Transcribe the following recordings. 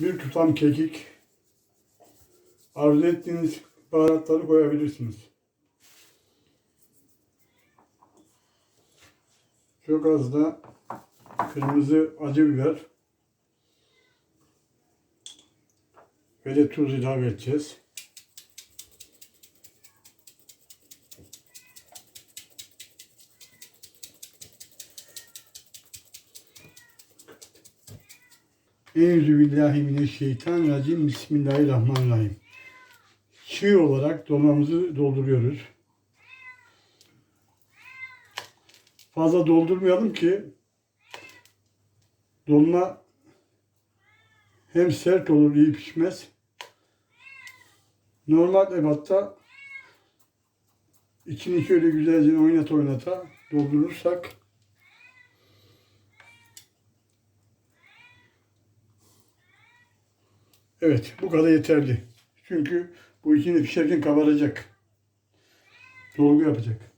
Bir tutam kekik. Arzu ettiğiniz baharatları koyabilirsiniz. Çok az da kırmızı acı biber ve de tuz ilave edeceğiz. Eûzü billahi mineşşeytanirracim. Bismillahirrahmanirrahim. Çiğ olarak dolmamızı dolduruyoruz. Fazla doldurmayalım ki dolma hem sert olur, iyi pişmez. Normal ebatta içini şöyle güzelce oynata oynata doldurursak Evet, bu kadar yeterli. Çünkü bu içinde pişerken kabaracak. Dolgu yapacak.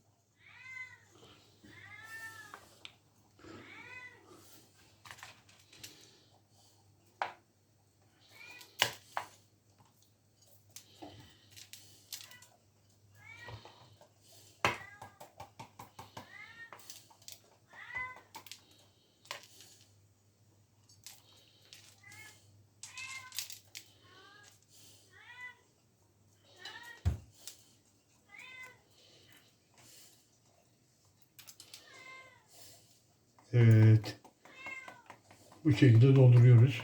Evet. Bu şekilde dolduruyoruz.